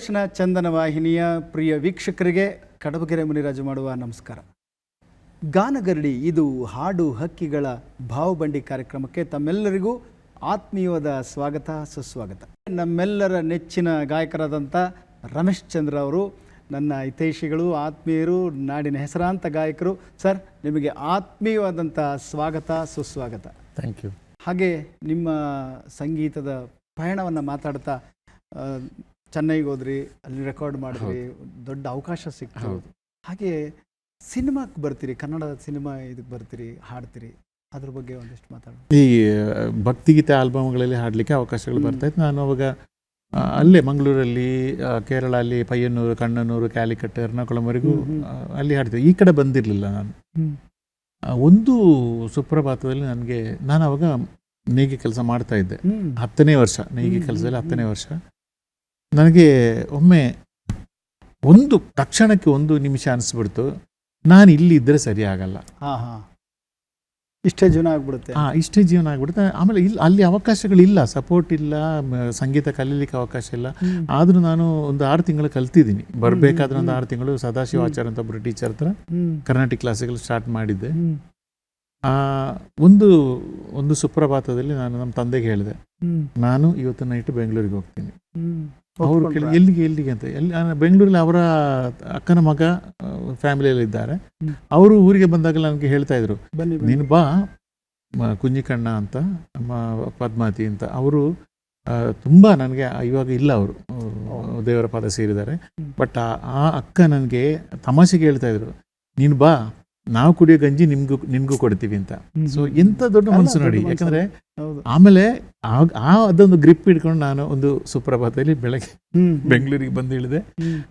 ದೂರದರ್ಶನ ಚಂದನ ವಾಹಿನಿಯ ಪ್ರಿಯ ವೀಕ್ಷಕರಿಗೆ ಕಡಬಗೆರೆ ಮುನಿರಾಜು ಮಾಡುವ ನಮಸ್ಕಾರ. ಗಾನಗರಡಿ ಇದು ಹಾಡು ಹಕ್ಕಿಗಳ ಭಾವಬಂಡಿ ಕಾರ್ಯಕ್ರಮಕ್ಕೆ ತಮ್ಮೆಲ್ಲರಿಗೂ ಆತ್ಮೀಯವಾದ ಸ್ವಾಗತ ಸುಸ್ವಾಗತ. ನಮ್ಮೆಲ್ಲರ ನೆಚ್ಚಿನ ಗಾಯಕರಾದಂಥ ರಮೇಶ್ ಚಂದ್ರ ಅವರು ನನ್ನ ಹಿತೈಷಿಗಳು ಆತ್ಮೀಯರು ನಾಡಿನ ಹೆಸರಾಂತ ಗಾಯಕರು ಸರ್ ನಿಮಗೆ ಆತ್ಮೀಯವಾದಂಥ ಸ್ವಾಗತ ಸುಸ್ವಾಗತ. ಥ್ಯಾಂಕ್ ಯು ಹಾಗೆ ನಿಮ್ಮ ಸಂಗೀತದ ಪಯಣವನ್ನು ಮಾತಾಡ್ತಾ ಚೆನ್ನೈಗೆ ಹೋದ್ರಿ ಅಲ್ಲಿ ರೆಕಾರ್ಡ್ ಮಾಡಿದ್ರಿ ದೊಡ್ಡ ಅವಕಾಶ ಸಿಕ್ತು. ಹಾಗೆ ಸಿನಿಮಾಕ್ಕೆ ಬರ್ತೀರಿ ಕನ್ನಡ ಸಿನಿಮಾ ಇದಕ್ಕೆ ಬರ್ತೀರಿ ಹಾಡ್ತೀರಿ ಅದ್ರ ಬಗ್ಗೆ ಒಂದಿಷ್ಟು ಮಾತಾಡೋಣ. ಈ ಭಕ್ತಿಗೀತೆ ಆಲ್ಬಮ್ಗಳಲ್ಲಿ ಹಾಡಲಿಕ್ಕೆ ಅವಕಾಶಗಳು ಬರ್ತಾ ಇತ್ತು. ನಾನು ಅವಾಗ ಅಲ್ಲೇ ಮಂಗಳೂರಲ್ಲಿ ಕೇರಳ ಅಲ್ಲಿ ಪಯ್ಯನೂರು ಕಣ್ಣನೂರು ಕ್ಯಾಲಿಕಟ್ ಎರ್ನಾಕುಳಂವರೆಗೂ. ಅಲ್ಲಿ ಹಾಡ್ತಿದ್ದೆ. ಈ ಕಡೆ ಬಂದಿರಲಿಲ್ಲ ನಾನು. ಒಂದು ಸುಪ್ರಭಾತದಲ್ಲಿ ನನಗೆ ನಾನು ಅವಾಗ ನೇಗಿ ಕೆಲಸ ಮಾಡ್ತಾ ಇದ್ದೆ. ಹತ್ತನೇ ವರ್ಷ ನೇಗಿ ಕೆಲಸದಲ್ಲಿ ಹತ್ತನೇ ವರ್ಷ. ನನಗೆ ಒಮ್ಮೆ ಒಂದು ತಕ್ಷಣಕ್ಕೆ ಒಂದು ನಿಮಿಷ ಅನಿಸ್ಬಿಡ್ತು. ನಾನು ಇಲ್ಲಿ ಇದ್ದರೆ ಸರಿ ಆಗಲ್ಲ. ಹಾಂ ಹಾ. ಇಷ್ಟೇ ಜೀವನ ಆಗ್ಬಿಡುತ್ತೆ. ಹಾಂ ಇಷ್ಟೇ ಜೀವನ ಆಗ್ಬಿಡುತ್ತೆ. ಆಮೇಲೆ ಇಲ್ಲಿ ಅಲ್ಲಿ ಅವಕಾಶಗಳಿಲ್ಲ ಸಪೋರ್ಟ್ ಇಲ್ಲ ಸಂಗೀತ ಕಲೀಲಿಕ್ಕೆ ಅವಕಾಶ ಇಲ್ಲ. ಆದರೂ ನಾನು ಒಂದು ಆರು ತಿಂಗಳು ಕಲ್ತಿದ್ದೀನಿ. ಬರಬೇಕಾದ್ರೆ ಒಂದು. ಆರು ತಿಂಗಳು ಸದಾಶಿವ ಆಚಾರ್ಯ ಅಂತ ಒಬ್ಬರು ಟೀಚರ್ ಹತ್ರ ಕರ್ನಾಟಕ ಕ್ಲಾಸಿಕಲ್ ಸ್ಟಾರ್ಟ್ ಮಾಡಿದ್ದೆ. ಆ ಒಂದು ಒಂದು ಸುಪ್ರಭಾತದಲ್ಲಿ ನಾನು ನಮ್ಮ ತಂದೆಗೆ ಹೇಳಿದೆ. ನಾನು ಇವತ್ತು ನೈಟ್ ಬೆಂಗಳೂರಿಗೆ ಹೋಗ್ತೀನಿ. ಅವರು ಎಲ್ಲಿಗೆ ಎಲ್ಲಿಗೆ ಅಂತ. ಎಲ್ಲಿ ಬೆಂಗಳೂರಲ್ಲಿ ಅವರ ಅಕ್ಕನ ಮಗ ಫ್ಯಾಮಿಲಿಯಲ್ಲಿ ಇದ್ದಾರೆ. ಅವರು ಊರಿಗೆ ಬಂದಾಗ ನನಗೆ ಹೇಳ್ತಾ ಇದ್ರು. ನೀನು ಬಾ ಕುಂಜಿಕಣ್ಣ ಅಂತ ನಮ್ಮ ಪದ್ಮಾತಿ ಅಂತ. ಅವರು ತುಂಬ ನನಗೆ ಇವಾಗ ಇಲ್ಲ ಅವರು. ದೇವರ ಪಾದ ಸೇರಿದ್ದಾರೆ. ಬಟ್ ಆ ಅಕ್ಕ ನನಗೆ ತಮಾಷೆಗೆ ಹೇಳ್ತಾ ಇದ್ರು ನೀನು ಬಾ ನಾವು ಕುಡಿಯೋ ಗಂಜಿ ನಿಮ್ಗೂ ನಿನ್ಗೂ ಕೊಡ್ತೀವಿ ಅಂತ. ಸೊ ಎಂತ ದೊಡ್ಡ ಮನಸ್ಸು ನೋಡಿ. ಯಾಕಂದ್ರೆ ಆಮೇಲೆ ಆ- ಆ ಅದೊಂದು ಗ್ರಿಪ್ ಹಿಡ್ಕೊಂಡು ನಾನು ಒಂದು ಸುಪ್ರಭಾತದಲ್ಲಿ ಬೆಳಗ್ಗೆ ಬೆಂಗಳೂರಿಗೆ ಬಂದು ಇಳಿದೆ.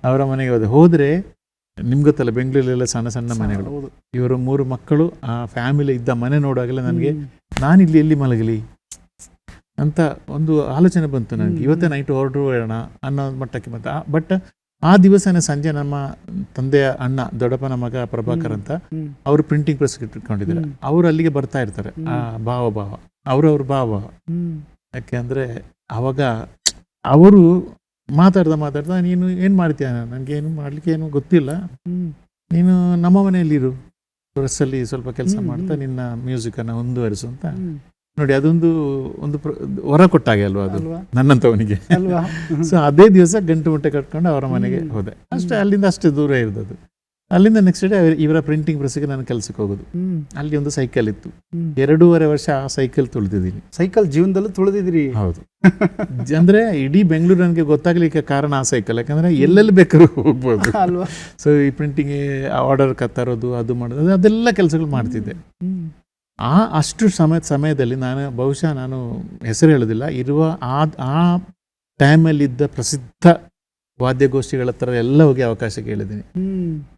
ಅವರ ಮನೆಗೆ ಹೋದೆ. ಹೋದ್ರೆ ನಿಮ್ಗೆ ಗೊತ್ತಲ್ಲ ಬೆಂಗಳೂರಲ್ಲೆಲ್ಲ ಸಣ್ಣ ಸಣ್ಣ ಮನೆಗಳು. ಇವರು ಮೂರು ಮಕ್ಕಳು ಆ ಫ್ಯಾಮಿಲಿ ಇದ್ದ ಮನೆ ನೋಡುವಾಗಲೇ ನನಗೆ. ನಾನಿಲ್ಲಿ ಎಲ್ಲಿ ಮಲಗಲಿ? ಅಂತ ಒಂದು ಆಲೋಚನೆ ಬಂತು ನನಗೆ. ಇವತ್ತೇ ನೈಟ್ ಹೊರಡೋಣ ಅನ್ನೋ ಮಟ್ಟಕ್ಕೆ ಬಂತು. ಬಟ್ ಆ ದಿವಸನೇ ಸಂಜೆ ನಮ್ಮ ತಂದೆಯ ಅಣ್ಣ ದೊಡ್ಡಪ್ಪನ ಮಗ ಪ್ರಭಾಕರ್ ಅಂತ. ಅವರು ಪ್ರಿಂಟಿಂಗ್ ಪ್ರೆಸ್ ಇಟ್ಕೊಂಡಿದ್ದಾರೆ ಅವ್ರು ಅಲ್ಲಿಗೆ ಬರ್ತಾ ಇರ್ತಾರೆ ಆ ಭಾವ ಭಾವ ಅವ್ರವ್ರ ಭಾವ. ಯಾಕೆ ಅಂದ್ರೆ ಅವಾಗ ಅವರು ಮಾತಾಡ್ದ ಮಾತಾಡ್ದ ನೀನು ಏನು ಮಾಡ್ತೀಯ ನನಗೆ ಏನು ಮಾಡ್ಲಿಕ್ಕೆ ಏನು ಗೊತ್ತಿಲ್ಲ. ನೀನು ನಮ್ಮ ಮನೆಯಲ್ಲಿರು ಪ್ರೆಸ್ಸಲ್ಲಿ ಸ್ವಲ್ಪ ಕೆಲಸ ಮಾಡ್ತಾ. ನಿನ್ನ ಮ್ಯೂಸಿಕನ್ನು ಮುಂದುವರಿಸು ಅಂತ. ನೋಡಿ ಅದೊಂದು ಒಂದು ಹೊರ ವರ ಕೊಟ್ಟಾಗೆ ಅಲ್ವಾ ಅದು? ನನ್ನಂತ ನನ್ನಂತವನಿಗೆ. ಅಲ್ವಾ? ಸೊ ಅದೇ ದಿವಸ ಗಂಟು ಮುಟ್ಟೆ ಕಟ್ಕೊಂಡು ಅವರ ಮನೆಗೆ ಹೋದೆ. ಅಷ್ಟೇ ಅಲ್ಲಿಂದ ಅಷ್ಟೇ ದೂರ ಇರೋದು ಅಲ್ಲಿಂದ ನೆಕ್ಸ್ಟ್ ಡೇ ಇವರ ಪ್ರಿಂಟಿಂಗ್ ಪ್ರೆಸ್ಗೆ ನಾನು ಕೆಲಸಕ್ಕೆ ಹೋಗೋದು. ಅಲ್ಲಿ ಒಂದು ಸೈಕಲ್ ಇತ್ತು. ಎರಡೂವರೆ ವರ್ಷ ಆ ಸೈಕಲ್ ತುಳಿದಿದ್ದೀನಿ. ಸೈಕಲ್ ಜೀವನದಲ್ಲೂ ತುಳಿದಿದ್ರಿ ಹೌದು. ಅಂದ್ರೆ ಇಡೀ ಬೆಂಗಳೂರು ನನಗೆ ಗೊತ್ತಾಗ್ಲಿಕ್ಕೆ ಕಾರಣ ಆ ಸೈಕಲ್ ಯಾಕಂದ್ರೆ ಎಲ್ಲೆಲ್ಲಿ ಬೇಕಾದ್ರೂ ಹೋಗ್ಬೋದು. ಅಲ್ವಾ? ಸೊ ಈ ಪ್ರಿಂಟಿಂಗ್ ಆರ್ಡರ್ ಕತ್ತರೋದು ಅದು ಮಾಡೋದು ಅದೆಲ್ಲ ಕೆಲಸಗಳು ಮಾಡ್ತಿದ್ದೆ. ಆ ಅಷ್ಟು ಸಮಯ ಸಮಯದಲ್ಲಿ ನಾನು ಬಹುಶಃ ನಾನು ಹೆಸರು ಹೇಳೋದಿಲ್ಲ. ಇರುವ ಆ ಆ ಟೈಮಲ್ಲಿದ್ದ ಪ್ರಸಿದ್ಧ ವಾದ್ಯಗೋಷ್ಠಿಗಳ ಹತ್ರ ಎಲ್ಲ ಹೋಗಿ ಅವಕಾಶ ಕೇಳಿದ್ದೀನಿ.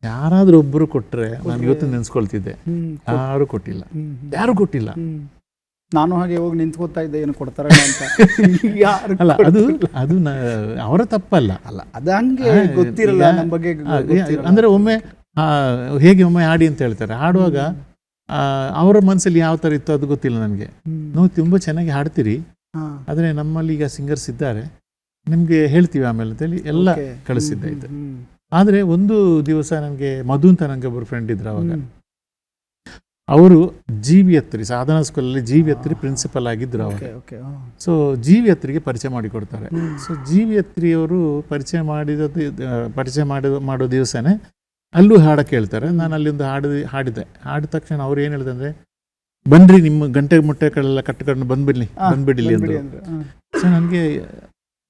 ಯಾರಾದರೂ ಒಬ್ಬರು ಕೊಟ್ಟರೆ ನಾನು ಇವತ್ತು ನೆನೆಸ್ಕೊಳ್ತಿದ್ದೆ. ಯಾರು ಕೊಟ್ಟಿಲ್ಲ. ಯಾರು ಕೊಟ್ಟಿಲ್ಲ. ನಾನು ಹಾಗೆ ಹೋಗಿ ನಿಂತ್ಕೋತಾ ಇದ್ದೆ ಏನು ಕೊಡ್ತಾರ ಅಂತ. ಯಾರು ಅಲ್ಲ ಅದು. ಅದು ಅವರ ತಪ್ಪಲ್ಲ. ಅಲ್ಲ ಅದು ಹಂಗೆ ಗೊತ್ತಿರಲ್ಲ ನಮ್ಮ ಬಗ್ಗೆ ಅಂದ್ರೆ ಒಮ್ಮೆ ಹೇಗೆ ಒಮ್ಮೆ ಹಾಡಿ ಅಂತ ಹೇಳ್ತಾರೆ. ಹಾಡುವಾಗ ಆ, ಅವರ ಮನಸ್ಸಲ್ಲಿ ಯಾವ ಥರ ಇತ್ತು ಅದು ಗೊತ್ತಿಲ್ಲ ನನಗೆ. ನೀವು ತುಂಬ ಚೆನ್ನಾಗಿ ಹಾಡ್ತೀರಿ. ಆದರೆ ನಮ್ಮಲ್ಲಿ ಈಗ ಸಿಂಗರ್ಸ್ ಇದ್ದಾರೆ ನಿಮಗೆ ಹೇಳ್ತೀವಿ ಆಮೇಲೆ ಅಂತೇಳಿ ಎಲ್ಲ Okay. ಕಳಿಸಿದ್ದೆ ಹ್ಮ್, ಇದು ಆದರೆ ಒಂದು ದಿವಸ ನನಗೆ ಮಧು ಅಂತ ನನಗೆ ಒಬ್ಬರು ಫ್ರೆಂಡ್ ಇದ್ರು ಅವಾಗ ಅವರು ಜಿ ವಿ ಹತ್ರಿ ಸಾಧನಾ ಸ್ಕೂಲಲ್ಲಿ ಜಿ ವಿ ಹತ್ರಿ ಪ್ರಿನ್ಸಿಪಲ್ ಆಗಿದ್ರು ಹಾ. ಸೊ ಜೀವಿ ಹತ್ರಿಗೆ ಪರಿಚಯ ಮಾಡಿಕೊಡ್ತಾರೆ. ಸೊ ಜೀವಿ ಹತ್ರಿಯವರು ಪರಿಚಯ ಮಾಡಿದ ಪರಿಚಯ ಮಾಡಿದ ಮಾಡೋ ದಿವಸನೇ ಅಲ್ಲೂ ಹಾಡಕ್ಕೆ ಹೇಳ್ತಾರೆ ನಾನು ಅಲ್ಲಿ ಒಂದು ಹಾಡು ಹಾಡಿದೆ. ಹಾಡಿದ ತಕ್ಷಣ ಅವ್ರು ಏನು ಹೇಳಿದೆ ಅಂದರೆ ಬನ್ರಿ ನಿಮ್ಮ ಗಂಟೆ ಮುಟ್ಟೆಗಳೆಲ್ಲ ಕಟ್ಕೊಂಡು ಬಂದ್ಬಿಡ್ಲಿ ಬಂದ್ಬಿಡಿಲಿ ಬಂದ್ಬಿಡಿ ಅಂದರು. ಸೊ ನನಗೆ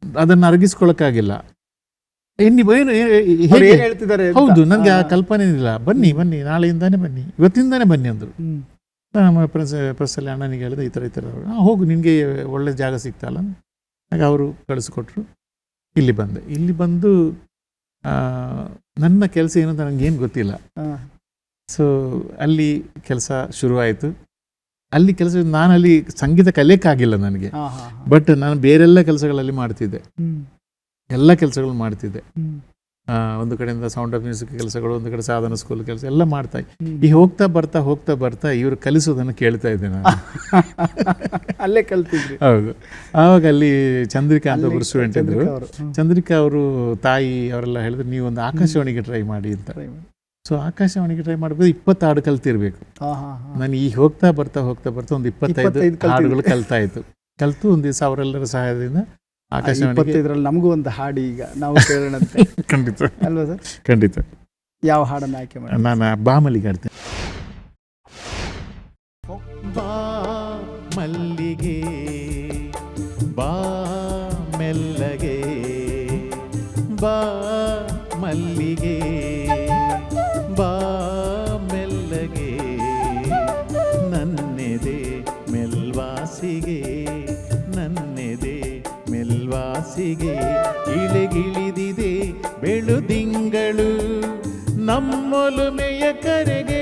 ಅದನ್ನು ಅರಗಿಸ್ಕೊಳ್ಳೋಕ್ಕಾಗಿಲ್ಲ ಏನು ಹೇಳ್ತಿದ್ದಾರೆ ಹೌದು ನನಗೆ ಆ. ಕಲ್ಪನೆ ಇಲ್ಲ. ಬನ್ನಿ ಬನ್ನಿ ನಾಳೆಯಿಂದಾನೆ ಬನ್ನಿ ಇವತ್ತಿಂದಾನೆ ಬನ್ನಿ ಅಂದರು. ನಮ್ಮ ಪ್ರೆಸ್ ಪ್ರೆಸ್ಸಲ್ಲಿ ಅಣ್ಣನಿಗೆ ಹೇಳಿದೆ ಈ ಥರ ಈ ಥರ ಹೋಗು ನಿನಗೆ ಒಳ್ಳೆ ಜಾಗ ಸಿಗ್ತಲ್ಲ ಹಾಗೆ ಅವರು ಕಳಿಸ್ಕೊಟ್ರು. ಇಲ್ಲಿ ಬಂದೆ. ಇಲ್ಲಿ ಬಂದು ಆ, ನನ್ನ ಕೆಲಸ ಏನು ಅಂತ ನನಗೇನು ಗೊತ್ತಿಲ್ಲ. ಸೊ ಅಲ್ಲಿ ಕೆಲಸ ಶುರುವಾಯಿತು. ಅಲ್ಲಿ ಕೆಲಸ ನಾನು ಅಲ್ಲಿ ಸಂಗೀತ ಕಲಿಯಕ್ಕಾಗಿಲ್ಲ ನನಗೆ. ಬಟ್ ನಾನು ಬೇರೆಲ್ಲ ಕೆಲಸಗಳಲ್ಲಿ ಮಾಡ್ತಿದ್ದೆ. ಎಲ್ಲ ಕೆಲಸಗಳು ಮಾಡ್ತಿದ್ದೆ. ಒಂದು ಕಡೆಯಿಂದ ಸೌಂಡ್ ಆಫ್ ಮ್ಯೂಸಿಕ್ ಕೆಲಸಗಳು ಒಂದು ಕಡೆ ಸಾಧನ ಸ್ಕೂಲ್ ಕೆಲಸ ಎಲ್ಲ ಮಾಡ್ತಾ. ಈ ಹೋಗ್ತಾ ಬರ್ತಾ ಹೋಗ್ತಾ ಬರ್ತಾ ಇವರು ಕಲಿಸೋದನ್ನು ಕೇಳ್ತಾ ಇದ್ದೆ ನಾನು. ಅಲ್ಲೇ ಕಲ್ತಿದ್ರು. ಹೌದು. ಆವಾಗ ಅಲ್ಲಿ ಚಂದ್ರಿಕಾ ಅಂತ ಒಬ್ಬರು ಸ್ಟೂಡೆಂಟ್ ಇದ್ರು ಚಂದ್ರಿಕಾ ಅವರು. ತಾಯಿ ಅವರೆಲ್ಲ ಹೇಳಿದ್ರು ನೀವು ಒಂದು ಆಕಾಶವಾಣಿಗೆ ಟ್ರೈ ಮಾಡಿ ಅಂತ. ಸೊ ಆಕಾಶವಾಣಿಗೆ ಟ್ರೈ ಮಾಡ್ಬೋದು ಇಪ್ಪತ್ತು ಹಾಡು ಕಲ್ತಿರ್ಬೇಕು. ನಾನು ಈ ಹೋಗ್ತಾ ಬರ್ತಾ ಹೋಗ್ತಾ ಬರ್ತಾ ಒಂದು ಇಪ್ಪತ್ತೈದು ಹಾಡುಗಳು ಕಲ್ತಾ ಹಾಡುಗಳು ಕಲ್ತಾಯಿತು ಕಲ್ತು ಒಂದು ದಿವಸ ಅವರೆಲ್ಲರ ಸಹಾಯದಿಂದ ಇಪ್ಪತ್ತೈದರಲ್ಲಿ ನಮಗೂ ಒಂದು ಹಾಡು ಈಗ ನಾವು ಕೇಳೋಣಂತೆ. ಖಂಡಿತ. ಅಲ್ವಾ ಸರ್? ಖಂಡಿತ. ಯಾವ ಹಾಡನ್ನ ಆಯ್ಕೆ ಮಾಡಿ ನಾನು ಬಾಮಲಿಗೆ ಆಡ್ತೇನೆ ಬಾ ಮಲ್ಲಿಗೆ ಬಾ ಮೆಲ್ಲಗೆ ಬಾ ಮಲ್ಲಿಗೆ. ಇಳೆಗಿಳಿದಿದೆ ಬೆಳುದಿಂಗಳು ನಮ್ಮೊಲುಮೆಯ ಕರೆಗೆ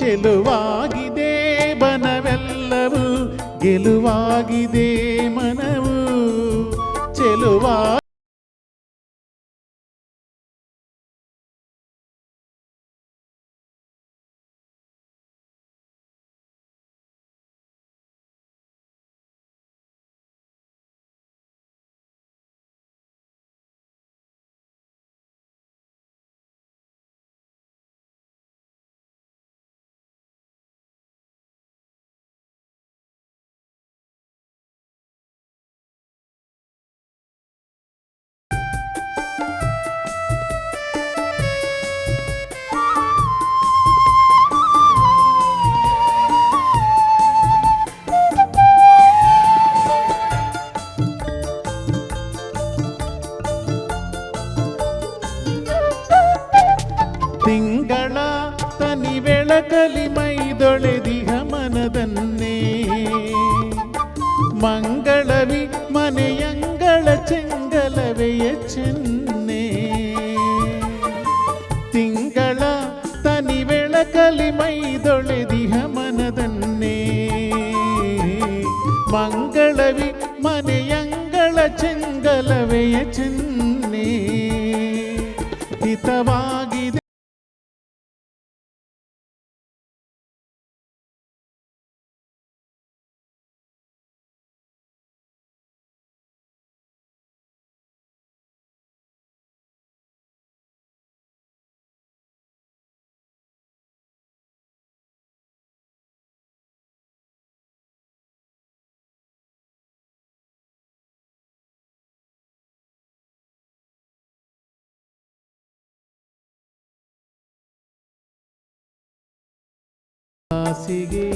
ಚೆಲುವಾಗಿದೆ ಬನವೆಲ್ಲವೂ ಗೆಲುವಾಗಿದೆ ಮನವು ಚೆಲುವಾ ಸಿಗಿ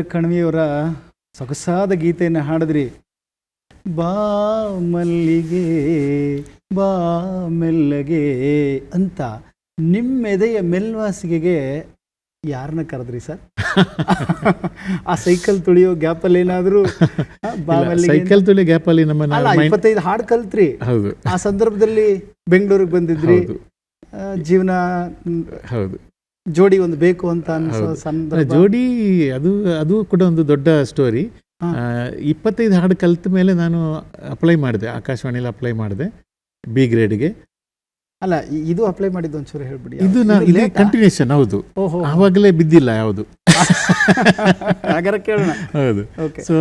ಕಣ್ವಿಯವರ ಸೊಗಸಾದ ಗೀತೆಯನ್ನು ಹಾಡಿದ್ರಿ. ಬಾ ಮಲ್ಲಿಗೆ ಬಾ ಮೆಲ್ಲಗೆ ಅಂತ ನಿಮ್ಮೆದೆಯ ಮೆಲ್ವಾಸಿಗೆಗೆ ಯಾರನ್ನ ಕರೆದ್ರಿ ಸರ್? ಆ ಸೈಕಲ್ ತುಳಿಯೋ ಗ್ಯಾಪಲ್ಲಿ ಏನಾದರೂ? ಬಾ ಇಲ್ಲ, ಮಲ್ಲಿಗೆ ಸೈಕಲ್ ತುಳಿಯೋ ಗ್ಯಾಪ್ ಅಲ್ಲಿ ನಮ್ಮ ಅಲ್ಲ ಇಪ್ಪತ್ತೈದು ಹಾಡು ಕಲ್ತ್ರಿ. ಹೌದು. ಆ ಸಂದರ್ಭದಲ್ಲಿ ಬೆಂಗಳೂರಿಗೆ ಬಂದಿದ್ರಿ. ಜೀವನ ಹೌದು. ಜೋಡಿ ಒಂದು ಬೇಕು ಅಂತ ಅನ್ಸೋ ಸಂದರ್ಭ? ಜೋಡಿ ಅದು ಅದು ಕೂಡ ಒಂದು ದೊಡ್ಡ ಸ್ಟೋರಿ. ಇಪ್ಪತ್ತೈದು ಹಾಡು ಕಲಿತ ಮೇಲೆ ನಾನು ಅಪ್ಲೈ ಮಾಡಿದೆ ಆಕಾಶವಾಣಿಲಿ ಅಪ್ಲೈ ಮಾಡಿದೆ ಬಿ ಗ್ರೇಡ್ಗೆ ಅಲ್ಲ ಇದು ಅಪ್ಲೈ ಮಾಡಿದ್ದು ಒಂಚೂರು ಹೇಳ್ಬಿಡಿ. ಇದು ನಾನು ಆ? ಕಂಟಿನ್ಯೂಷನ್ ಹೌದು. ಆವಾಗಲೇ ಬಿದ್ದಿಲ್ಲ ಯಾವುದು. ಹಾಗಾದ್ರೆ ಕೇಳೋಣ. ಹೌದು. ಸೊ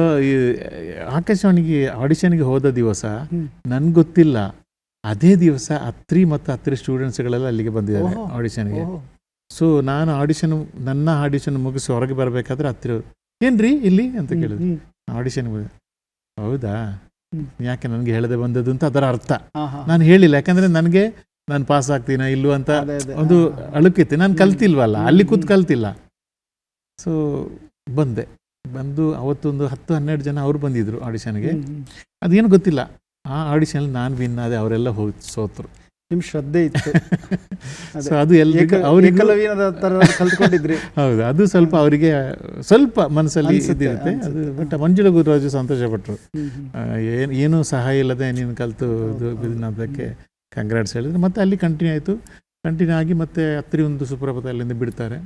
ಆಕಾಶವಾಣಿಗೆ ಆಡಿಷನ್ಗೆ ಹೋದ ದಿವಸ. ನನ್ಗೆ ಗೊತ್ತಿಲ್ಲ. ಅದೇ ದಿವಸ ಹತ್ರಿ ಮತ್ತು ಅತ್ರಿ ಸ್ಟೂಡೆಂಟ್ಸ್ಗಳೆಲ್ಲ ಅಲ್ಲಿಗೆ ಬಂದಿದ್ದಾರೆ. ಆಡಿಷನ್ಗೆ. ಸೊ ನಾನು ಆಡಿಷನ್ ನನ್ನ ಆಡಿಷನ್ ಮುಗಿಸಿ ಹೊರಗೆ ಬರಬೇಕಾದ್ರೆ ಹತ್ತಿರ ಏನ್ರಿ ಇಲ್ಲಿ ಅಂತ ಕೇಳಿದ್ರು. ಆಡಿಷನ್ ಹೌದಾ? ಯಾಕೆ ನನಗೆ ಹೇಳದೆ ಬಂದದ್ದು ಅಂತ ಅದರ ಅರ್ಥ. ನಾನು ಹೇಳಿಲ್ಲ ಯಾಕಂದ್ರೆ ನನಗೆ ನಾನು ಪಾಸ್ ಆಗ್ತೀನ ಇಲ್ವ ಅಂತ. ಒಂದು. ಅಳುಕಿತ್ತು. ನಾನು ಕಲ್ತಿಲ್ವಲ್ಲ ಅಲ್ಲಿ ಕೂತ್ ಕಲ್ತಿಲ್ಲ. ಸೊ ಬಂದೆ. ಬಂದು ಅವತ್ತೊಂದು ಹತ್ತು ಹನ್ನೆರಡು ಜನ ಅವ್ರು ಬಂದಿದ್ರು ಆಡಿಷನ್ಗೆ. ಅದೇನು ಗೊತ್ತಿಲ್ಲ. ಆ ಆಡಿಷನ್ ನಾನು ವಿನ್ ಆದೆ ಅವರೆಲ್ಲ ಹೋಗಿ ಸೋತರು. ನಿಮ್ ಶ್ರದ್ಧೆ ಇತ್ತು. ಸೊ ಅದು ಎಲ್ರಿಗೂ ಅವರಿಗೂ ಕಲ್ತ್ಕೊಂಡಿದ್ರಿ. ಹೌದು ಅದು ಸ್ವಲ್ಪ ಅವರಿಗೆ ಸ್ವಲ್ಪ ಮನಸ್ಸಲ್ಲಿ ಇದಿರುತ್ತೆ. ಅದು ಬಟ್ ಮಂಜುಳ ಗುರುರಾಜು ಸಂತೋಷಪಟ್ಟರು ಪಟ್ಟರು. ಏನು ಏನೂ ಸಹಾಯ ಇಲ್ಲದೆ ನೀನು ಕಲಿತು ಅದಕ್ಕೆ ಕಂಗ್ರಾಟ್ಸ್ ಹೇಳಿದ್ರು. ಮತ್ತೆ ಅಲ್ಲಿ ಕಂಟಿನ್ಯೂ ಆಯಿತು. ಕಂಟಿನ್ಯೂ ಆಗಿ ಮತ್ತೆ ಹತ್ತಿರ ಒಂದು ಸುಪ್ರಭಾತ ಅಲ್ಲಿಂದ ಬಿಡ್ತಾರೆ.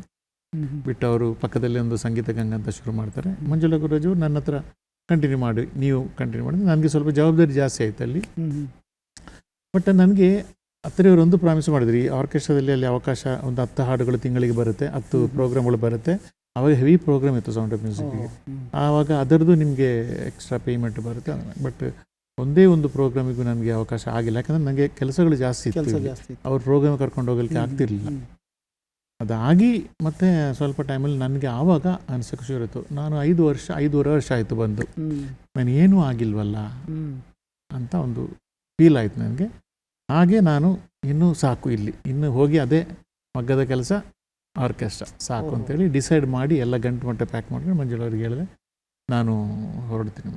ಬಿಟ್ಟು ಅವರು ಪಕ್ಕದಲ್ಲಿ ಒಂದು ಸಂಗೀತ ಗಂಗ ಅಂತ ಶುರು ಮಾಡ್ತಾರೆ. ಮಂಜುಳ ಗುರುರಾಜು ನನ್ನ ಹತ್ರ ಕಂಟಿನ್ಯೂ ಮಾಡಿ ನೀವು ಕಂಟಿನ್ಯೂ ಮಾಡಿ. ನನಗೆ ಸ್ವಲ್ಪ ಜವಾಬ್ದಾರಿ ಜಾಸ್ತಿ ಆಯ್ತು ಅಲ್ಲಿ. ಬಟ್ ನನಗೆ ಹತ್ತಿರವ್ರು ಒಂದು ಪ್ರಾಮಿಸ್ ಮಾಡಿದ್ರಿ ಈ ಆರ್ಕೆಸ್ಟ್ರಾದಲ್ಲಿ ಅಲ್ಲಿ ಅವಕಾಶ ಒಂದು ಹತ್ತು ಹಾಡುಗಳು ತಿಂಗಳಿಗೆ ಬರುತ್ತೆ ಹತ್ತು. ಪ್ರೋಗ್ರಾಮ್ಗಳು ಬರುತ್ತೆ. ಅವಾಗ ಹೆವಿ ಪ್ರೋಗ್ರಾಮ್ ಇತ್ತು ಸೌಂಡ್ ಆಫ್ ಮ್ಯೂಸಿಕ್ಗೆ. ಆವಾಗ ಅದರದ್ದು ನಿಮಗೆ ಎಕ್ಸ್ಟ್ರಾ ಪೇಮೆಂಟ್ ಬರುತ್ತೆ ಬಟ್ ಒಂದೇ ಒಂದು ಪ್ರೋಗ್ರಾಮಿಗೂ ನನಗೆ ಅವಕಾಶ ಆಗಿಲ್ಲ. ಯಾಕಂದ್ರೆ ನನಗೆ ಕೆಲಸಗಳು ಜಾಸ್ತಿ ಇತ್ತು. ಅವ್ರ ಪ್ರೋಗ್ರಾಮ್ ಕರ್ಕೊಂಡು ಹೋಗಲಿಕ್ಕೆ ಆಗ್ತಿರ್ಲಿಲ್ಲ. ಅದಾಗಿ ಮತ್ತೆ ಸ್ವಲ್ಪ ಟೈಮಲ್ಲಿ ನನಗೆ ಆವಾಗ ಅನಿಸೋಕೆ ಶುರು ನಾನು ಐದು ವರ್ಷ ಐದೂವರೆ ವರ್ಷ ಆಯಿತು ಬಂದು. ನಾನು ಏನೂ ಆಗಿಲ್ವಲ್ಲ ಅಂತ ಒಂದು ಫೀಲ್ ಆಯ್ತು ನನಗೆ. ಹಾಗೆ ನಾನು ಇನ್ನೂ ಸಾಕು ಇಲ್ಲಿ. ಇನ್ನು ಹೋಗಿ ಅದೇ ಮಗ್ಗದ ಕೆಲಸ ಆರ್ಕೆಸ್ಟ್ರಾ ಸಾಕು. ಅಂತೇಳಿ ಡಿಸೈಡ್ ಮಾಡಿ ಎಲ್ಲ ಗಂಟು ಮಟ್ಟ ಪ್ಯಾಕ್ ಮಾಡ್ಕೊಂಡು ಮಂಜುಳವ್ರಿಗೆ ಹೇಳಿದೆ ನಾನು ಹೊರಡ್ತೀನಿ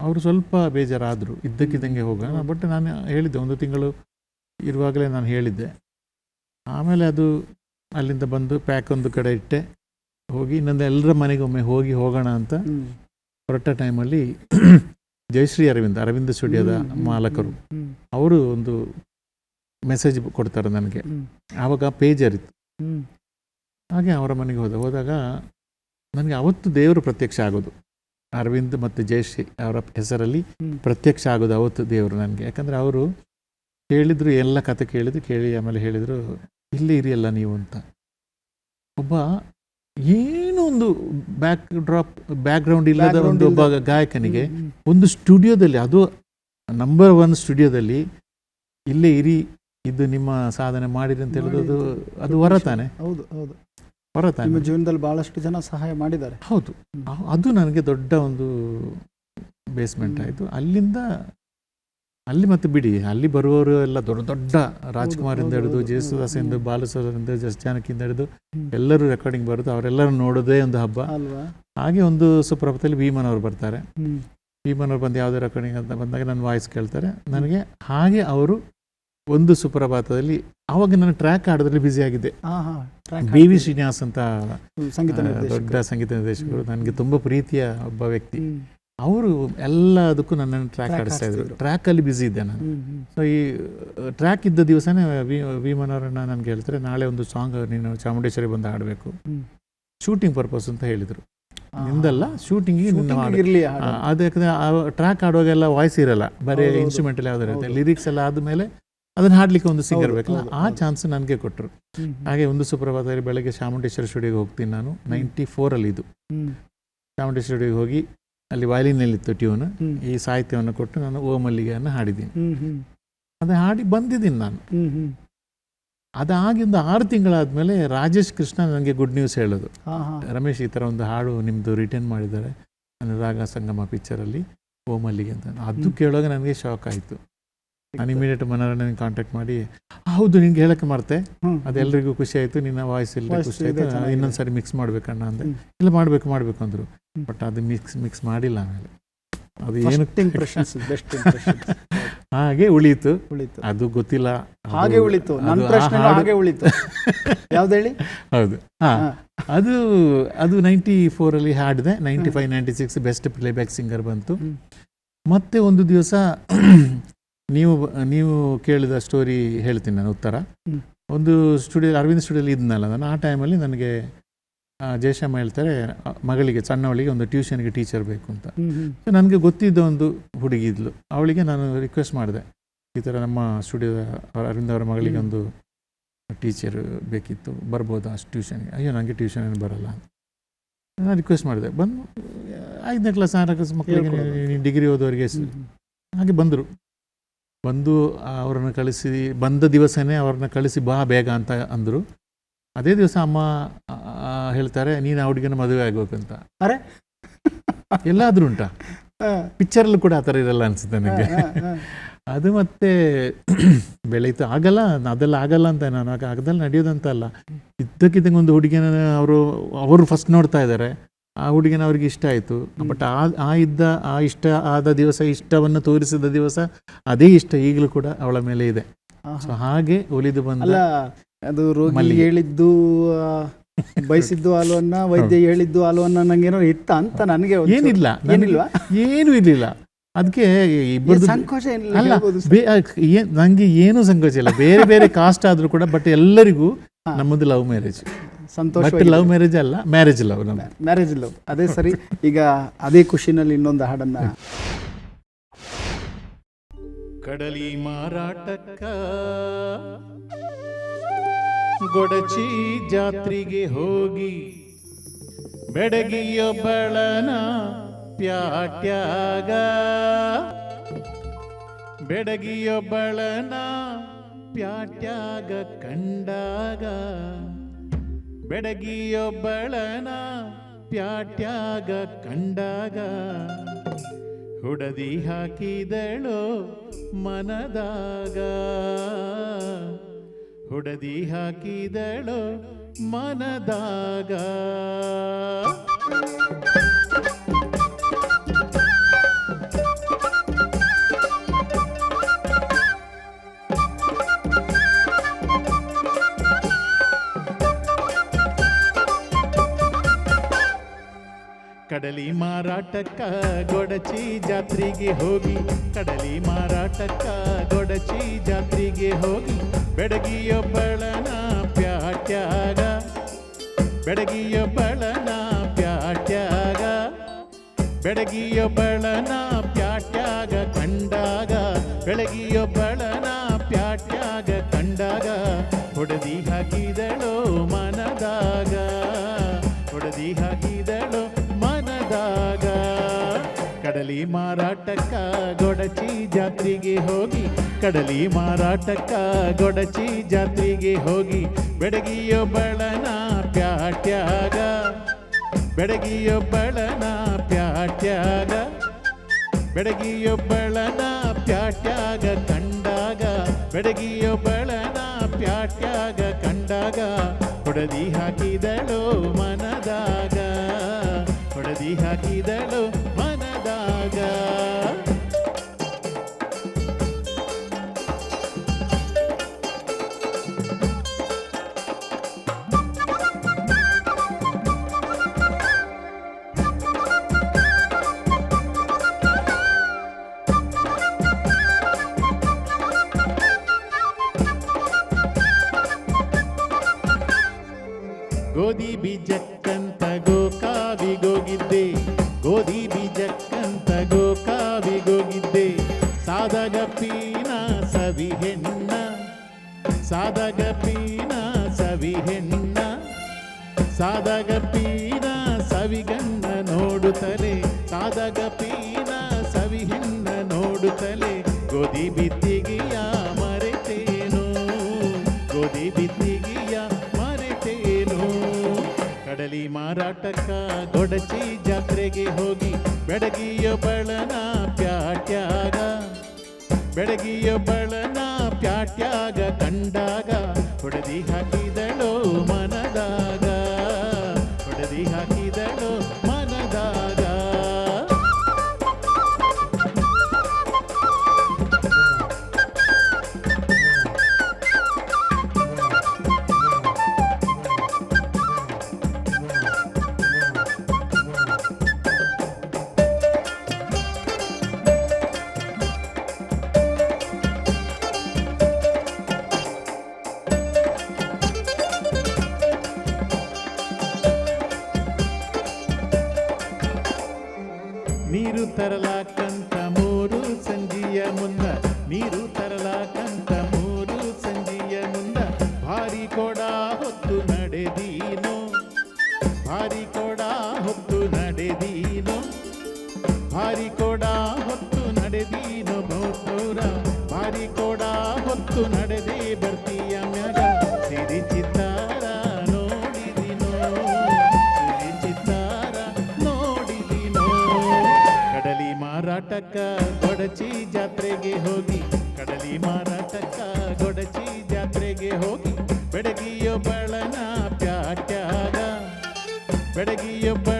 ಅವರು ಸ್ವಲ್ಪ ಬೇಜಾರಾದರು ಇದ್ದಕ್ಕಿದ್ದಂಗೆ ಹೋಗೋಣ. ಬಟ್ ನಾನು ಹೇಳಿದ್ದೆ ಒಂದು ತಿಂಗಳು ಇರುವಾಗಲೇ ನಾನು ಹೇಳಿದ್ದೆ. ಆಮೇಲೆ ಅದು ಅಲ್ಲಿಂದ ಬಂದು ಪ್ಯಾಕ್ ಒಂದು ಕಡೆ ಇಟ್ಟೆ. ಹೋಗಿ ಇನ್ನೊಂದು ಎಲ್ಲರ ಮನೆಗೊಮ್ಮೆ ಹೋಗಿ ಹೋಗೋಣ ಅಂತ. ಹೊರಟ ಟೈಮಲ್ಲಿ ಜಯಶ್ರೀ ಅರವಿಂದ್ ಅರವಿಂದ ಸ್ಟುಡಿಯೋದ ಮಾಲಕರು. ಅವರು ಒಂದು ಮೆಸೇಜ್ ಕೊಡ್ತಾರೆ ನನಗೆ. ಆವಾಗ ಪೇಜರ್ ಇತ್ತು ಹಾಗೆ ಅವರ ಮನೆಗೆ ಹೋದ. ಹೋದಾಗ ನನಗೆ ಅವತ್ತು ದೇವರು ಪ್ರತ್ಯಕ್ಷ ಆಗೋದು. ಅರವಿಂದ್ ಮತ್ತು ಜಯಶ್ರೀ ಅವರ ಹೆಸರಲ್ಲಿ. ಪ್ರತ್ಯಕ್ಷ ಆಗೋದು ಅವತ್ತು ದೇವರು ನನಗೆ. ಯಾಕಂದರೆ ಅವರು ಕೇಳಿದ್ರು ಎಲ್ಲ ಕತೆ ಕೇಳಿದ್ರು ಕೇಳಿ ಆಮೇಲೆ ಹೇಳಿದರು ಇಲ್ಲಿ ಇರಿಯಲ್ಲ ನೀವು ಅಂತ. ಒಬ್ಬ ಏನೋ ಒಂದು ಬ್ಯಾಕ್ ಡ್ರಾಪ್ ಬ್ಯಾಕ್ಗ್ರೌಂಡ್ ಇಲ್ಲದ ಒಂದು ಒಬ್ಬ ಗಾಯಕನಿಗೆ. ಒಂದು ಸ್ಟುಡಿಯೋದಲ್ಲಿ ಅದು ನಂಬರ್ ಒನ್ ಸ್ಟುಡಿಯೋದಲ್ಲಿ ಇಲ್ಲೇ ಇರಿ ಇದು ನಿಮ್ಮ ಸಾಧನೆ ಮಾಡಿರಿ ಅಂತ ಹೇಳುದು ಅದು ಅದು ಹೊರತಾನೆ ಹೌದು ಹೌದು. ಹೊರತಾನೆ ನಿಮ್ಮ ಜೀವನದಲ್ಲಿ ಬಹಳಷ್ಟು ಜನ ಸಹಾಯ ಮಾಡಿದ್ದಾರೆ. ಹೌದು. ಅದು ನನಗೆ ದೊಡ್ಡ ಒಂದು ಬೇಸ್ಮೆಂಟ್. ಆಯಿತು. ಅಲ್ಲಿಂದ ಅಲ್ಲಿ ಮತ್ತೆ ಬಿಡಿ ಅಲ್ಲಿ ಬರುವವರು ಎಲ್ಲ ದೊಡ್ಡ ದೊಡ್ಡ ರಾಜ್ಕುಮಾರಿಂದ ಇಂದ ಹಿಡಿದು ಜೇಸುದಾಸಿಂದ. ಬಾಲಸೋದರಿಂದ ಜಸ್ ಜಾನಕಿಯಿಂದ ಹಿಡಿದು ಎಲ್ಲರೂ ರೆಕಾರ್ಡಿಂಗ್ ಬರುತ್ತೆ ಅವರೆಲ್ಲರೂ ನೋಡೋದೇ ಒಂದು ಹಬ್ಬ. ಅಲ್ವಾ? ಹಾಗೆ ಒಂದು ಸುಪ್ರಭಾತದಲ್ಲಿ ಭೀಮನ್ ಅವರು ಬರ್ತಾರೆ. ಭೀಮನ್ ಅವ್ರು ಬಂದು ಯಾವುದೇ ರೆಕಾರ್ಡಿಂಗ್ ಅಂತ ಬಂದಾಗ ನನ್ನ ವಾಯ್ಸ್ ಕೇಳ್ತಾರೆ. ನನಗೆ ಹಾಗೆ ಅವರು ಒಂದು ಸುಪ್ರಭಾತದಲ್ಲಿ ಅವಾಗ ನಾನು ಟ್ರ್ಯಾಕ್ ಆಡೋದ್ರಲ್ಲಿ ಬ್ಯುಸಿ ಆಗಿದ್ದೆ ಬಿ ವಿ. ಶ್ರೀನಿವಾಸ್ ಅಂತ ಸಂಗೀತ. ದೊಡ್ಡ ಸಂಗೀತ ನಿರ್ದೇಶಕರು. ನನಗೆ ತುಂಬ ಪ್ರೀತಿಯ ಒಬ್ಬ ವ್ಯಕ್ತಿ ಅವರು ಎಲ್ಲದಕ್ಕೂ ನನ್ನನ್ನು ಟ್ರ್ಯಾಕ್ ಆಡಿಸ್ತಾ ಇದ್ರು. ಟ್ರ್ಯಾಕಲ್ಲಿ ಬ್ಯುಸಿ ಇದ್ದೆ ನಾನು. ಸೊ ಈ ಟ್ರ್ಯಾಕ್ ಇದ್ದ ದಿವಸನೇ ವಿ ವಿಮನವರನ್ನ ನನಗೆ ಹೇಳ್ತಾರೆ ನಾಳೆ ಒಂದು ಸಾಂಗ್ ನೀನು ಚಾಮುಂಡೇಶ್ವರಿ ಬಂದು ಆಡಬೇಕು. ಶೂಟಿಂಗ್ ಪರ್ಪಸ್ ಅಂತ ಹೇಳಿದರು ನಿಂದಲ್ಲ. ಶೂಟಿಂಗಿಗೆ ನಿನ್ನ Shooting ಇರ್ಲಿ ಆ, ಹಾಡು. ಅದು ಯಾಕಂದ್ರೆ ಟ್ರ್ಯಾಕ್ ಆಡುವಾಗೆಲ್ಲ ವಾಯ್ಸ್ ಇರಲ್ಲ ಬರೀ ಹೌದು, ಹೌದು. ಇನ್ಸ್ಟ್ರೂಮೆಂಟಲ್ ಯಾವ್ದು ಇರುತ್ತೆ. ಲಿರಿಕ್ಸ್ ಎಲ್ಲ ಆದಮೇಲೆ ಅದನ್ನ ಹಾಡ್ಲಿಕ್ಕೆ ಒಂದು ಸಿಂಗರ್ ಬೇಕಲ್ಲ? ಆ ಚಾನ್ಸ್ ನನಗೆ ಕೊಟ್ಟರು ಹಾಗೆ ಒಂದು ಸುಪ್ರಭಾತದಲ್ಲಿ ಬೆಳಗ್ಗೆ ಚಾಮುಂಡೇಶ್ವರಿ ಸ್ಟುಡಿಯೋಗೆ ಹೋಗ್ತೀನಿ ನಾನು. ನೈಂಟಿ ಅಲ್ಲಿ ಇದು. ಚಾಮುಂಡೇಶ್ವರಿ ಸ್ಟುಡಿಯೋಗೆ ಹೋಗಿ ಅಲ್ಲಿ ವಯಲಿನಲ್ಲಿತ್ತು ಟ್ಯೂನ್. ಈ ಸಾಹಿತ್ಯವನ್ನು ಕೊಟ್ಟು ನಾನು ಓ ಮಲ್ಲಿಗೆಯನ್ನು ಹಾಡಿದ್ದೀನಿ. ಅದು ಹಾಡಿ ಬಂದಿದ್ದೀನಿ ನಾನು. ಅದಾಗಿಂದ ಆರು ತಿಂಗಳಾದ್ಮೇಲೆ ರಾಜೇಶ್ ಕೃಷ್ಣ ನನಗೆ ಗುಡ್ ನ್ಯೂಸ್ ಹೇಳೋದು. ರಮೇಶ್ ಈ ಥರ ಒಂದು ಹಾಡು ನಿಮ್ಮದು ರಿಟರ್ನ್ ಮಾಡಿದ್ದಾರೆ. ಅನುರಾಗ ಸಂಗಮ ಪಿಕ್ಚರಲ್ಲಿ ಓ ಮಲ್ಲಿಗೆ ಅಂತ. ಅದು. ಕೇಳುವಾಗ ನನಗೆ ಶಾಕ್ ಆಯಿತು. ನಾನು ಇಮಿಡಿಯೇಟ್ ಮನೋರಂಜನೆ ಕಾಂಟ್ಯಾಕ್ಟ್ ಮಾಡಿ ಹೌದು ನಿನ್ಗೆ ಹೇಳಕ್ಕೆ ಮರ್ತೆ. ಅದೆಲ್ಲರಿಗೂ ಖುಷಿ ಆಯಿತು ನಿನ್ನ ವಾಯ್ಸ್ ಇಲ್ಲ ಖುಷಿ ಆಯಿತು. ಚೆನ್ನಾಗಿದೆ. ಇನ್ನೊಂದು ಸಾರಿ ಮಿಕ್ಸ್ ಮಾಡ್ಬೇಕಣ್ಣ ಅಂದೆ. ಇಲ್ಲ ಮಾಡಬೇಕು ಮಾಡಬೇಕು ಅಂದರು. ಬಟ್ ಅದು ಮಿಕ್ಸ್ ಮಿಕ್ಸ್ ಮಾಡಿಲ್ಲ ಆಮೇಲೆ. ಅದು ಏನು ಇಂಪ್ರೆಷನ್ಸ್ ಬೆಸ್ಟ್ ಹಾಗೆ ಉಳಿತು ಉಳಿತು ಅದು ಗೊತ್ತಿಲ್ಲ. ಹಾಗೆ ಉಳಿತು. ನನ್ನ ಪ್ರಶ್ನೆ ಹಾಗೆ ಉಳಿತು. ಯಾವ್ದು ಹೇಳಿ? ಹೌದು. ಹಾ. ಅದು ಅದು ನೈಂಟಿ ಅಲ್ಲಿ ಹಾಡಿದೆ. Ninety five ninety six best playback singer ಬಂತು ಮತ್ತೆ ಒಂದು ದಿವಸ ನೀವು ನೀವು ಕೇಳಿದ ಸ್ಟೋರಿ ಹೇಳ್ತೀನಿ ನಾನು ಉತ್ತರ. ಒಂದು ಸ್ಟುಡಿಯೋ ಅರವಿಂದ್ ಸ್ಟುಡಿಯೋಲಿ ಇದ್ನಲ್ಲ ನಾನು ಆ ಟೈಮಲ್ಲಿ ನನಗೆ ಜಯಶಮ್ಮ ಜಯಶ್ಯಾಮ ಹೇಳ್ತಾರೆ ಮಗಳಿಗೆ ಸಣ್ಣವಳಿಗೆ ಒಂದು ಟ್ಯೂಷನ್ಗೆ ಟೀಚರ್ ಬೇಕು ಅಂತ. ಸೊ ನನಗೆ ಗೊತ್ತಿದ್ದ ಒಂದು ಹುಡುಗಿ ಇದ್ಲು. ಅವಳಿಗೆ ನಾನು ರಿಕ್ವೆಸ್ಟ್ ಮಾಡಿದೆ. ಈ ಥರ ನಮ್ಮ ಸ್ಟುಡಿಯೋದ ಅರವಿಂದ್ ಅವರ ಮಗಳಿಗೆ ಒಂದು ಟೀಚರ್ ಬೇಕಿತ್ತು. ಬರ್ಬೋದಾ ಟ್ಯೂಷನ್ಗೆ ಅಯ್ಯೋ ನನಗೆ ಟ್ಯೂಷನ್ ಏನು ಬರಲ್ಲ ನಾನು ರಿಕ್ವೆಸ್ಟ್ ಮಾಡಿದೆ. ಬಂದು ಐದನೇ ಕ್ಲಾಸ್ ಆರನೇ ಕ್ಲಾಸ್ ಮಕ್ಕಳಿಗೆ ಡಿಗ್ರಿ ಓದೋರಿಗೆ. ಹಾಗೆ ಬಂದರು. ಬಂದು ಅವರನ್ನು ಕಳಿಸಿ ಬಂದ ದಿವಸನೇ ಅವ್ರನ್ನ ಕಳಿಸಿ ಬಾ ಬೇಗ ಅಂತ ಅಂದರು. ಅದೇ ದಿವಸ ಅಮ್ಮ ಹೇಳ್ತಾರೆ ನೀನು ಆ ಹುಡುಗಿನ ಮದುವೆ ಆಗಬೇಕಂತ. ಅಂತ ಅರೆ. ಎಲ್ಲಾದರೂ ಉಂಟಾ? ಪಿಕ್ಚರಲ್ಲಿ ಕೂಡ ಆ ಥರ ಇರಲ್ಲ ಅನ್ಸುತ್ತೆ ನನಗೆ. ಅದು ಮತ್ತೆ ಬೆಳೀತು. ಆಗಲ್ಲ ಅದೆಲ್ಲ ಆಗಲ್ಲ ಅಂತ ನಾನು ಆಗ ಆಗದಲ್ಲಿ ನಡೆಯೋದಂತ ಅಲ್ಲ. ಇದ್ದಕ್ಕಿದ್ದಂಗೆ ಒಂದು ಹುಡುಗಿನ ಅವರು ಅವರು ಫಸ್ಟ್ ನೋಡ್ತಾ ಇದ್ದಾರೆ ಆ ಹುಡುಗಿನ ಅವ್ರಿಗೆ ಇಷ್ಟ ಆಯಿತು. ಬಟ್ ಆ ಆ ಇದ್ದ ಆ ಇಷ್ಟ ಆದ ದಿವಸ ಇಷ್ಟವನ್ನು ತೋರಿಸಿದ ದಿವಸ ಅದೇ ಇಷ್ಟ ಈಗಲೂ ಕೂಡ ಅವಳ ಮೇಲೆ ಇದೆ. ಸೊ ಹಾಗೆ ಒಲಿದು ಬಂದ ಅದು ರೋಗಿ ಹೇಳಿದ್ದು ಬಯಸಿದ್ದು ಹಾಲುವನ್ನ ವೈದ್ಯ ಹೇಳಿದ್ದು ಹಾಲುವನ್ನ ನಂಗೇನೋ ಇತ್ತ ಅಂತ ನನಗೆ ಏನಿಲ್ಲ. ಏನಿಲ್ಲ ಏನು ಇರಲಿಲ್ಲ. ಅದಕ್ಕೆ ಏ, ಸಂಕೋಚ ಏನಿಲ್ಲ ಅಲ್ಲ ಹೇಳ್ಬೋದು ಸರ್. ನಂಗೆ ಏನೂ ಸಂಕೋಚ ಇಲ್ಲ. ಬೇರೆ ಬೇರೆ ಕಾಸ್ಟ್ ಆದ್ರೂ ಕೂಡ ಬಟ್ ಎಲ್ಲರಿಗೂ. ನಮ್ಮದು ಲವ್ ಮ್ಯಾರೇಜ್ ಸಂತೋಷ ಬಟ್ ಲವ್ ಮ್ಯಾರೇಜ್ ಅಲ್ಲ ಮ್ಯಾರೇಜ್ ಲವ್ ಮ್ಯಾರೇಜ್ ಲವ್ ಅದೇ ಸರಿ ಈಗ ಅದೇ ಖುಷಿನಲ್ಲಿ ಇನ್ನೊಂದು ಹಾಡನ್ನ. ಕಡಲಿ ಮಾರಾಟಕ್ಕ ಗೊಡಚಿ ಜಾತ್ರೆಗೆ ಹೋಗಿ ಬೆಡಗಿಯೊಬ್ಬಳನ ಪ್ಯಾಟ್ಯಾಗ ಬೆಡಗಿಯೊಬ್ಬಳನ ಪ್ಯಾಟ್ಯಾಗ ಕಂಡಾಗ ಬೆಡಗಿಯೊಬ್ಬಳನ ಪ್ಯಾಟ್ಯಾಗ ಕಂಡಾಗ ಹುಡದಿ ಹಾಕಿದಳು ಮನದಾಗ. ಹುಡದಿ ಹಾಕಿದಳು ಮನದಾಗ. ಕಡಲಿ ಮಾರಾಟಕ್ಕ ಗೊಡಚಿ ಜಾತ್ರೆಗೆ ಹೋಗಿ, ಕಡಲಿ ಮಾರಾಟಕ್ಕ ಗೊಡಚಿ ಜಾತ್ರೆಗೆ ಹೋಗಿ ಬೆಡಗಿಯೊಬ್ಬಳನ ಪ್ಯಾಟ್ಯಾಗ ಬೆಡಗಿಯೊಬ್ಬಳನ ಪ್ಯಾಟ್ಯಾಗ ಬೆಡಗಿಯೊಬ್ಬಳನ ಪ್ಯಾಟ್ಯಾಗ ಕಂಡಾಗ ಬೆಳಗಿಯೊಬ್ಬಳನ ಕಡಲಿ ಮಾರಾಟಕ್ಕ ಗೊಡಚಿ ಜಾತ್ರೆಗೆ ಹೋಗಿ, ಕಡಲಿ ಮಾರಾಟಕ್ಕ ಗೊಡಚಿ ಜಾತ್ರೆಗೆ ಹೋಗಿ ಬೆಡಗಿಯೊಬ್ಬಳನ ಪ್ಯಾಟ್ಯಾಗ ಬೆಡಗಿಯೊಬ್ಬಳನ ಪ್ಯಾಟ್ಯಾಗ ಬೆಡಗಿಯೊಬ್ಬಳನ ಪ್ಯಾಟ್ಯಾಗ ಕಂಡಾಗ ಬೆಡಗಿಯೊಬ್ಬಳನ ಪ್ಯಾಟ್ಯಾಗ ಕಂಡಾಗ, ಹೊಡೆದಿ ಹಾಕಿದಳು ಮನದಾಗ, ಹೊಡೆದಿ ಹಾಕಿದಳು Be BJP. ಕಡಲಿ ಮಾರಾಟಕ್ಕ ಗೊಡಚಿ ಜಾತ್ರೆಗೆ ಹೋಗಿ ಬೆಡಗಿಯ ಬಳನ ಪ್ಯಾಟ್ಯಾಗ, ಬೆಡಗಿಯ ಬಳನ ಪ್ಯಾಟ್ಯಾಗ ಕಂಡಾಗ ಹೊಡೆದಿ ಹಾಕಿದಳು ಮನದಾಗ. ಕೊಡ ಹೊತ್ತು ನಡೆದೀನು. ಭಾರಿ ಕೊಡ ಹೊತ್ತು ನಡೆದೀನು. ಭಾರಿ ಕೊಡ ಹೊತ್ತು ನಡೆದೀನು ಬಹುತೂರ ಭಾರಿ ಕೊಡ ಹೊತ್ತು ನಡೆದೇ ಬರ್ತೀಯ ಮ್ಯಾಗ. ಸಿರಿ ಚಿತ್ತಾರ ನೋಡಿದಿನೋ. ಸಿರಿ ಚಿತ್ತಾರ ನೋಡಿದಿನೋ. ಕಡಲಿ ಮಾರಾಟಕ್ಕ ಕೊಡಚಿ ಜಾತ್ರೆಗೆ ಹೋಗಿ ಕಡಲಿ ಮಾರಾಟಕ್ಕ ಬೆಡಗಿಯೊಬ್ಬಳನ ಬೆಡಗಿಯೊಬ್ಬ ಪ್ಯಾಟ್ಯಾಗ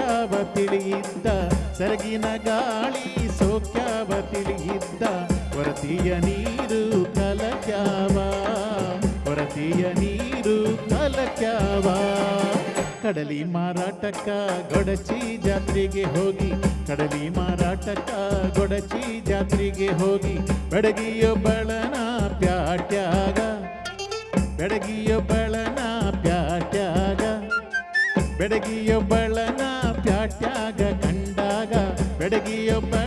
ಸೋಕ್ಯಾವ ತಿಳಿಯಿದ್ದ ಸರಗಿನ ಗಾಳಿ ಸೋಕ್ಯಾವ ತಿಳಿಯಿದ್ದ ಹೊರತಿಯ ನೀರು ಕಲಕ್ಯಾವ, ಹೊರತಿಯ ನೀರು ಕಲಕ್ಯಾವ. ಕಡಲಿ ಮಾರಾಟಕ್ಕ ಗೊಡಚಿ ಜಾತ್ರೆಗೆ ಹೋಗಿ, ಕಡಲಿ ಮಾರಾಟಕ್ಕ ಗೊಡಚಿ ಜಾತ್ರೆಗೆ ಹೋಗಿ ಬೆಡಗಿಯೊಬ್ಬಳನ ಪ್ಯಾಟ್ಯಾಗ ಬೆಡಗಿಯೊಬ್ಬಳನ ಪ್ಯಾಟ್ಯಾಗ ಬೆಡಗಿಯೊಬ್ಬಳನ ಬೆಡಗಿಯೊಬ್ಬಳನ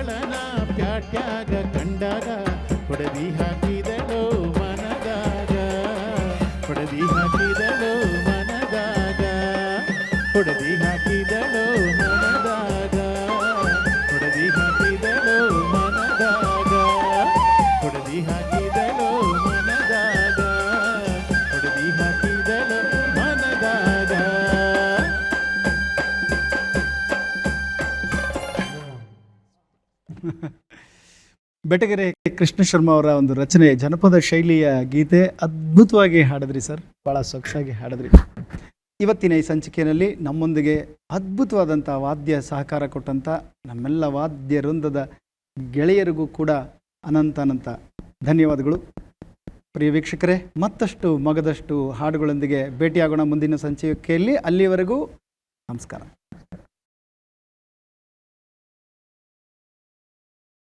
ಬೆಟಗೆರೆ ಕೃಷ್ಣ ಶರ್ಮಾ ಅವರ ಒಂದು ರಚನೆ, ಜನಪದ ಶೈಲಿಯ ಗೀತೆ ಅದ್ಭುತವಾಗಿ ಹಾಡಿದ್ರಿ ಸರ್. ಭಾಳ ಸೊಗಸಾಗಿ ಹಾಡಿದ್ರಿ. ಇವತ್ತಿನ ಈ ಸಂಚಿಕೆಯಲ್ಲಿ ನಮ್ಮೊಂದಿಗೆ ಅದ್ಭುತವಾದಂಥ ವಾದ್ಯ ಸಹಕಾರ ಕೊಟ್ಟಂಥ ನಮ್ಮೆಲ್ಲ ವಾದ್ಯ ವೃಂದದ ಗೆಳೆಯರಿಗೂ ಕೂಡ ಅನಂತ ಅನಂತ ಧನ್ಯವಾದಗಳು. ಪ್ರಿಯ ವೀಕ್ಷಕರೇ, ಮತ್ತಷ್ಟು ಮಗದಷ್ಟು ಹಾಡುಗಳೊಂದಿಗೆ ಭೇಟಿಯಾಗೋಣ ಮುಂದಿನ ಸಂಚಿಕೆಯಲ್ಲಿ. ಅಲ್ಲಿವರೆಗೂ ನಮಸ್ಕಾರ.